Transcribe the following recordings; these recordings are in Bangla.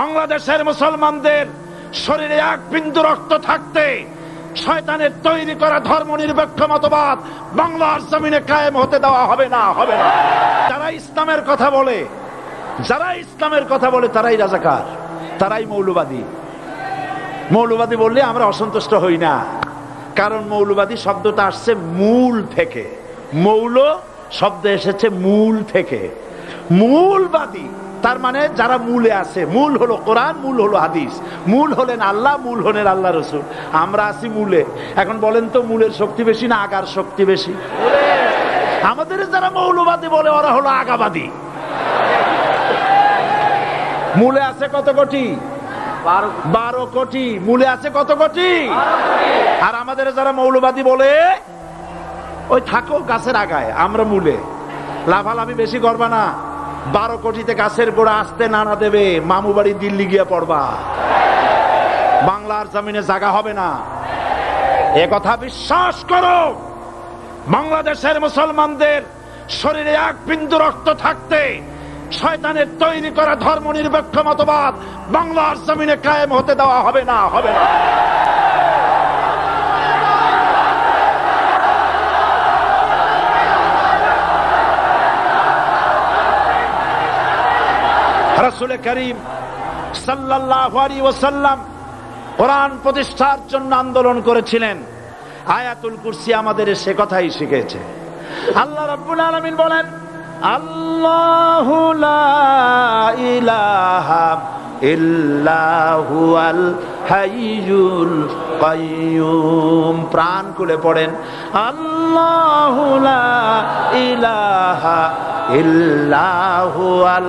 বাংলাদেশের মুসলমানদের শরীরে এক বিন্দু রক্ত থাকতে শয়তানের তৈরি করা ধর্ম নিরপেক্ষ মতবাদ বাংলার জমিনে কায়েম হতে দেওয়া হবে না হবে না। যারা ইসলামের কথা বলে, যারা ইসলামের কথা বলে, তারাই রাজাকার, তারাই মৌলবাদী। মৌলবাদী বললে আমরা অসন্তুষ্ট হই না, কারণ মৌলবাদী শব্দটা আসছে মূল থেকে। মৌল শব্দ এসেছে মূল থেকে। মূলবাদী তার মানে যারা মূলে আছে মূল হলো কোরআন মূল হলো হাদিস মূল হলেন আল্লাহ মূল হলেন আল্লাহ রসুল। আমরা আছি মূলে। এখন বলেন তো মূলের শক্তি বেশি না আগার শক্তি বেশি? আমাদের যারা মৌলবাদী বলে ওরা হলো আগাবাদী। মূলে আছে কত কোটি? বারো কোটি। মূলে আছে কত কোটি? আর আমাদের যারা মৌলবাদী বলে ওই থাকো গাছের আগায় আমরা মূলে। লাফালাফি বেশি করবা না। বারো কোটিতে গাছের গোড়া আসতে নানা দেবে, মামু বাড়ি দিল্লি গিয়ে পড়বা। বাংলার জমিনে জায়গা হবে না। এ কথা বিশ্বাস করো। বাংলাদেশের মুসলমানদের শরীরে এক বিন্দু রক্ত থাকতে শয়তানের তৈরি করা ধর্ম নিরপেক্ষ মতবাদ বাংলার জমিনে কায়েম হতে দেওয়া হবে না হবে না। রসুল করিম সাল্লাল্লাহু আলাইহি ওয়াসাল্লাম কোরআন প্রতিষ্ঠার জন্য আন্দোলন করেছিলেন। আয়াতুল কুরসি আমাদের সে কথাই শিখেছে। আল্লাহ রাব্বুল আলামিন বলেন প্রাণ খুলে পড়েন, আল্লাহু ইলাহা ইল্লাহু আল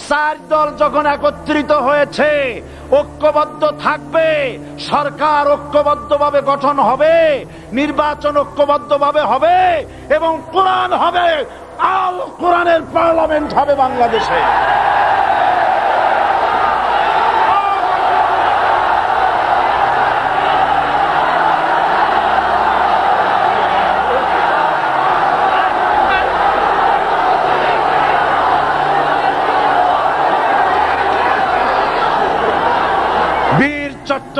চার দল যখন একত্রিত হয়েছে, ঐক্যবদ্ধ থাকবে, সরকার ঐক্যবদ্ধভাবে গঠন হবে, নির্বাচন ঐক্যবদ্ধভাবে হবে এবং কোরআন হবে, আল কোরআনের পার্লামেন্ট হবে বাংলাদেশে বীর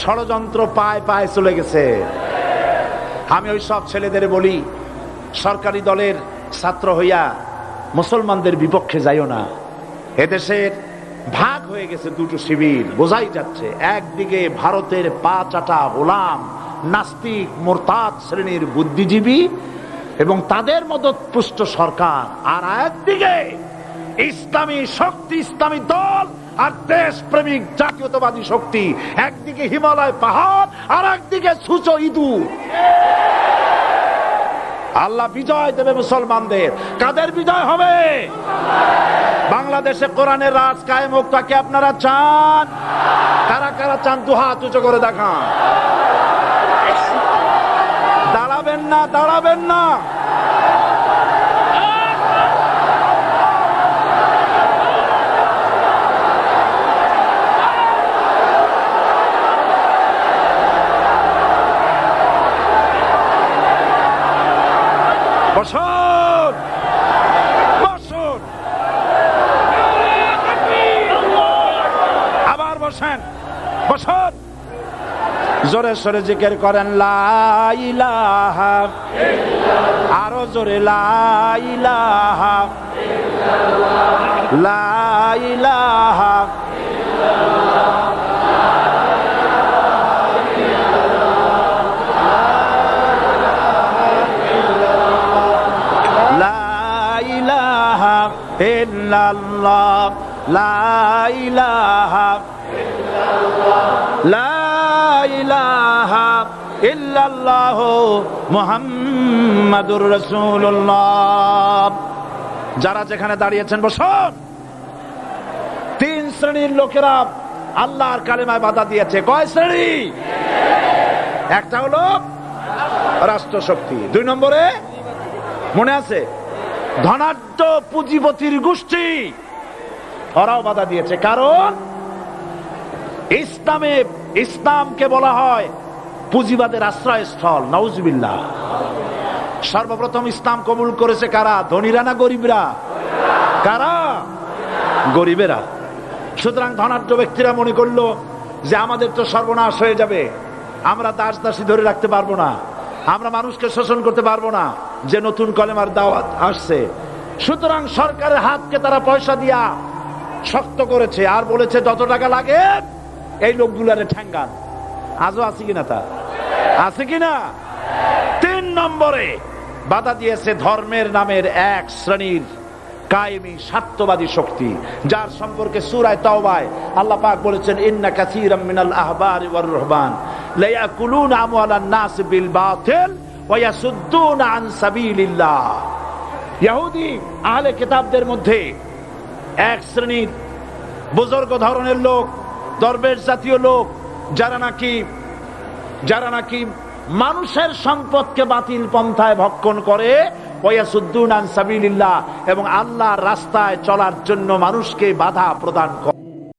ষড়যন্ত্র পায় পায় চলে গেছে। আমি ওই সব ছেলেদের বলি, সরকারি দলের ছাত্র হইয়া মুসলমানদের বিপক্ষে যাইও না। এদেশের ভাগ হয়ে গেছে দুটো শিবির, বোঝাই যাচ্ছে একদিকে ভারতের পা চাটা গোলাম, নাস্তিক, মোরতাদ শ্রেণির বুদ্ধিজীবী এবং তাদের মদত পুষ্ট সরকার, আর একদিকে ইসলামী শক্তি, ইসলামী দল আর দেশ প্রেমিক জাতীয়তাবাদী শক্তি, একদিকে হিমালয় পাহাড় আর একদিকে সূচো ইঁদুর। আল্লাহ বিজয় দেবে মুসলমানদের। কাদের বিজয় হবে? বাংলাদেশে কোরআনের রাজ কায়েম হোক, তাকে আপনারা চান? কারা কারা চান, দু হাত উঁচু করে দেখান। দাঁড়াবেন না দাঁড়াবেন না বসুন বসুন আবার বসেন বসেন। জোরে সোরে জিকের করেন লাইলাহা আরও জোরে লাইলাহা লাইলাহা ইল্লাল্লাহ লাইলাহা যারা যেখানে দাঁড়িয়েছেন বসুন তিন শ্রেণির লোকেরা আল্লাহর কালেমায় বাধা দিয়েছে। কয় শ্রেণি? একটা হলো রাষ্ট্র শক্তি দুই নম্বরে মনে আছে? ধনাঢ্য পুঁজিপতির গোষ্ঠী। ওরাও বাধা দিয়েছে। কারণ ইসলামে ইসলামকে বলা হয় পুঁজিবাদের আশ্রয়স্থল নওজবিল্লা সর্বপ্রথম ইসলাম কবুল করেছে কারা? ধনীরা না গরিবরা? কারা? গরিবেরা। সুতরাং ধনাঢ্য ব্যক্তিরা মনে করল যে আমাদের তো সর্বনাশ হয়ে যাবে। আমরা দাস দাসী ধরে রাখতে পারব না। আমরা মানুষকে শোষণ করতে পারব না। যে নতুন কলেমার দাওয়াত আসছে। সুতরাং সরকারের হাতকে তারা পয়সা দিয়া শক্ত করেছে। আর বলেছে, যত টাকা লাগে এই লোকগুলারে ঠ্যাঙ্গান। আজও আছে কিনা তা? আছে কিনা? তিন নম্বরে বাধা দিয়েছে ধর্মের নামের এক শ্রেণির কায়েমি শক্তি, যার সম্পর্কে সূরায় বলেছেন আহবারি নাস বিল আন সাবিলিল্লাহ। কিতাবদের মধ্যে এক শ্রেণির বুজুর্গ ধরনের লোক দরবেশ জাতীয় লোক, যারা নাকি যারা নাকি মানুষের সম্পদকে বাতিল পন্থায় ভক্ষণ করে এবং আল্লাহ রাস্তায় চলার জন্য মানুষকে বাধা প্রদান করে।